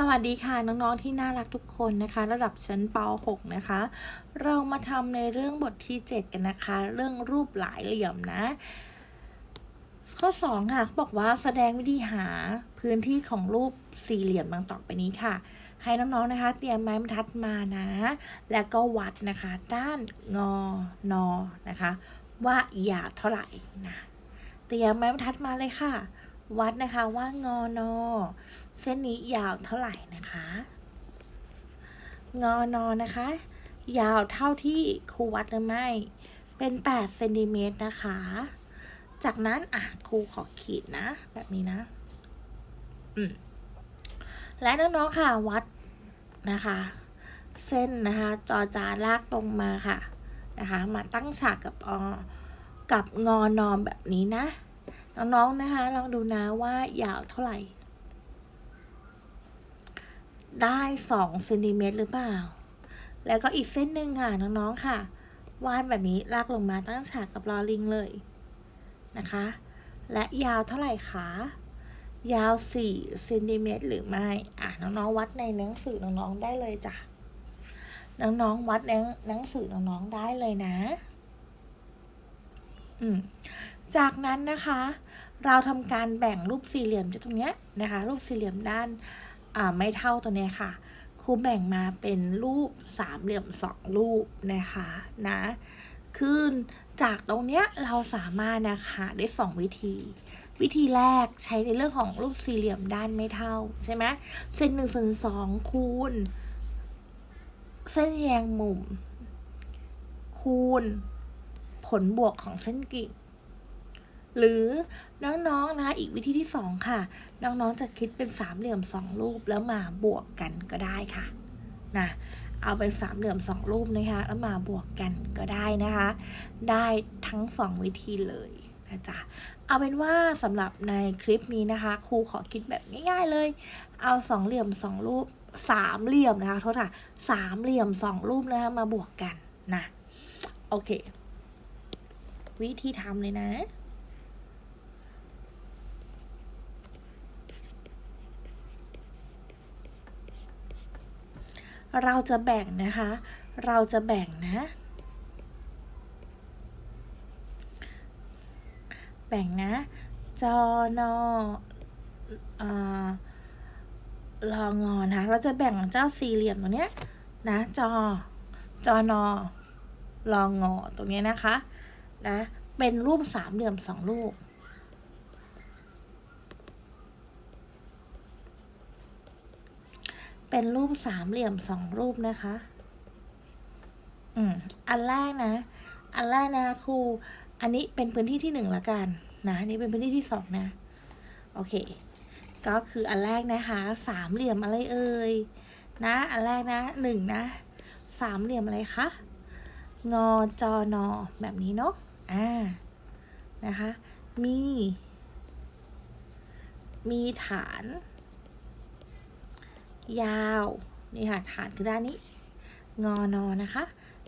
สวัสดีค่ะน้องๆที่น่ารักทุกคนนะคะ ระดับชั้นป .6 นะคะ เรามาทำในเรื่องบทที่ 7 กันนะคะ เรื่องรูปหลายเหลี่ยมนะ ข้อ 2 ค่ะบอกว่าแสดงวิธีหาพื้นที่ของรูปสี่เหลี่ยมดังต่อไปนี้ค่ะ ให้น้องๆนะคะ เตรียมไม้บรรทัดมานะ แล้วก็วัดนะคะ ด้านงอนอนะคะ ว่ายาวเท่าไหร่นะเตรียมไม้บรรทัดมาเลยค่ะ วัดนะคะว่างอนอเส้นนี้ยาวเท่าไหร่นะคะ งอนอนะคะ ยาวเท่าที่ครูวัดหรือไม่เป็น8เซนติเมตรนะคะ จากนั้นอะครูขอขีดนะ แบบนี้นะอืมและน้องๆค่ะวัดนะคะ เส้นนะคะ จอจานลากตรงมาค่ะนะคะ มาตั้งฉากกับอกับงอนอแบบนี้นะ น้องๆนะคะลองดูนะว่ายาวเท่าไหร่ ได้สองเซนติเมตรหรือเปล่า แล้วก็อีกเส้นหนึ่งค่ะน้องๆค่ะ วาดแบบนี้ลากลงมาตั้งฉากกับลอลิงเลยนะคะ และยาวเท่าไหร่คะยาวสี่เซนติเมตรหรือไม่ อะน้องๆวัดในหนังสือน้องๆได้เลยจ้ะ น้องๆวัดในหนังสือน้องๆได้เลยนะ อืม จากนั้นนะคะ เราทำการแบ่งรูปสี่เหลี่ยมจากตรงเนี้ยนะคะ รูปสี่เหลี่ยมด้านไม่เท่าตัวเนี้ยค่ะครูแบ่งมาเป็นรูปสามเหลี่ยมสองรูปนะคะนะคือจากตรงเนี้ยเราสามารถนะคะได้สองวิธี วิธีแรกใช้ในเรื่องของรูปสี่เหลี่ยมด้านไม่เท่าใช่ไหมเส้นหนึ่งส่วนสองคูณ เส้นแยงมุม คูณ ผลบวกของเส้นกิ่ง หรือน้องๆนะคะอีกวิธีที่สองค่ะ น้องๆจะคิดเป็นสามเหลี่ยมสองรูปแล้วมาบวกกันก็ได้ค่ะนะเอาเป็นสามเหลี่ยมสองรูปนะคะแล้วมาบวกกันก็ได้นะคะ ได้ทั้งสองวิธีเลยนะจ๊ะเอาเป็นว่าสำหรับในคลิปนี้นะคะครูขอคิดแบบง่าย ๆเลย เอาสองเหลี่ยมสองรูปสามเหลี่ยมนะคะโทษค่ะสามเหลี่ยมสองรูปนะคะมาบวกกันนะโอเค วิธีทำเลยนะ เราจะแบ่งนะคะ เราจะแบ่งนะ แบ่งนะ จอนออลองอนะ เราจะแบ่งเจ้าสี่เหลี่ยมตรงเนี้ยนะ จอ จอนอลองอตรงนี้นะคะ นะ เป็นรูปสามเหลี่ยมสองรูป เป็นรูปสามเหลี่ยมสองรูปนะคะ อืม อันแรกนะ อันแรกนะครู อันนี้เป็นพื้นที่ที่หนึ่งละกัน นะอันนี้เป็นพื้นที่ที่สองนะ โอเค ก็คืออันแรกนะคะสามเหลี่ยมอะไรเอ่ย นะ อันแรกนะหนึ่งนะ สามเหลี่ยมอะไรคะ งอจอนอแบบนี้เนาะ อ่า นะคะ มี มีฐาน ยาวนี่ค่ะฐานคือด้านนี้ งอนอนะคะ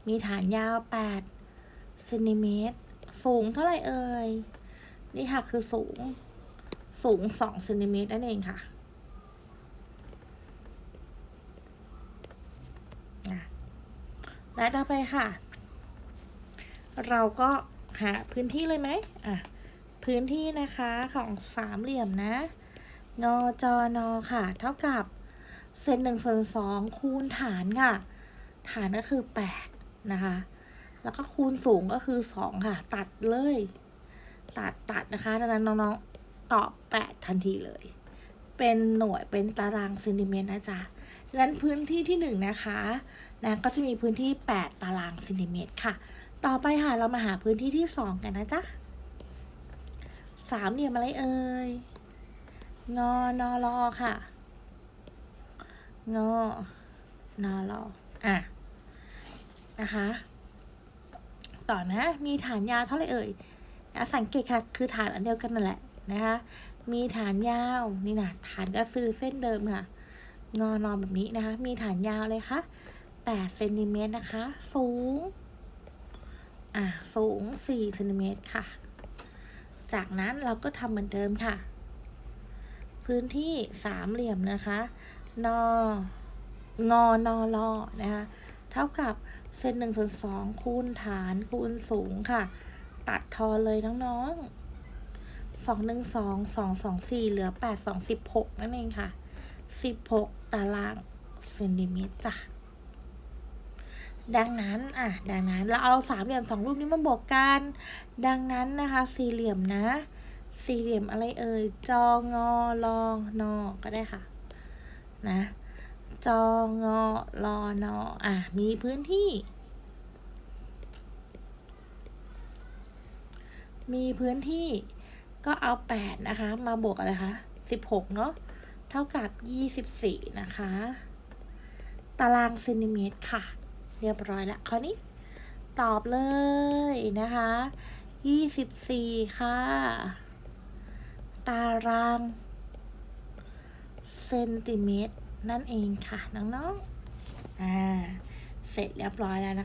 มีฐานยาว8เซนติเมตรสูงเท่าไหร่เอ่ยนี่ค่ะคือสูงสูง2เซนติเมตรนั่นเองค่ะนะและต่อไปค่ะ เราก็หาพื้นที่เลยไหมอะพื้นที่นะคะของสามเหลี่ยมนะงอจอนอค่ะ เท่ากับ เซนหนึ่งส่วนสองคูณฐานค่ะ ฐานก็คือแปดนะคะ แล้วก็คูณสูงก็คือสองค่ะ ตัดเลย ตัดตัดนะคะดังนั้นน้องๆตอบแปดทันทีเลย เป็นหน่วยเป็นตารางเซนติเมตรนะจ๊ะดังนั้นพื้นที่ที่หนึ่งนะคะนะก็จะมีพื้นที่แปดตารางเซนติเมตรค่ะ ต่อไปค่ะเรามาหาพื้นที่ที่สองกันนะจ๊ะสามเหลี่ยมอะไรเอ่ย งอนอรอค่ะ งอนอรออะ นะคะ ต่อนะ มีฐานยาวเท่าไหร่เอ่ยนะสังเกตค่ะ คือฐานอันเดียวกันนั่นแหละนะคะ มีฐานยาวนี่นะฐานก็คือเส้นเดิมค่ะ งอนอนแบบนี้นะคะ มีฐานยาวเลยค่ะ8เซนติเมตรนะคะ สูง อะ สูง4เซนติเมตรค่ะ จากนั้นเราก็ทำเหมือนเดิมค่ะ พื้นที่สามเหลี่ยมนะคะ นองอนอลอนะคะเท่ากับเศษหนึ่งส่วนสองคูณฐานคูณสูงค่ะ ตัดทอนเลยน้องๆสองหนึ่งสองสองสองสี่เหลือแปดสองสิบหกนั่นเองค่ะสิบหกตารางเซนติเมตรจ้ะดังนั้น อะ ดังนั้น เราเอาสามเหลี่ยมสองรูปนี้มาบวกกัน ดังนั้นนะคะ สี่เหลี่ยมนะ สี่เหลี่ยมอะไรเอ่ย จองอลอนอก็ได้ค่ะ นะจองอลอนออะ มีพื้นที่ มีพื้นที่ก็เอาแปดนะคะ มาบวกอะไรคะสิบหกเนาะเท่ากับยี่สิบสี่นะคะ ตารางเซนติเมตรค่ะ เรียบร้อยแล้วคราวนี้ ตอบเลยนะคะยี่สิบสี่ค่ะ ตาราง เซนติเมตรนั่นเองค่ะ น้องๆ อ่า เสร็จเรียบร้อยแล้วนะคะ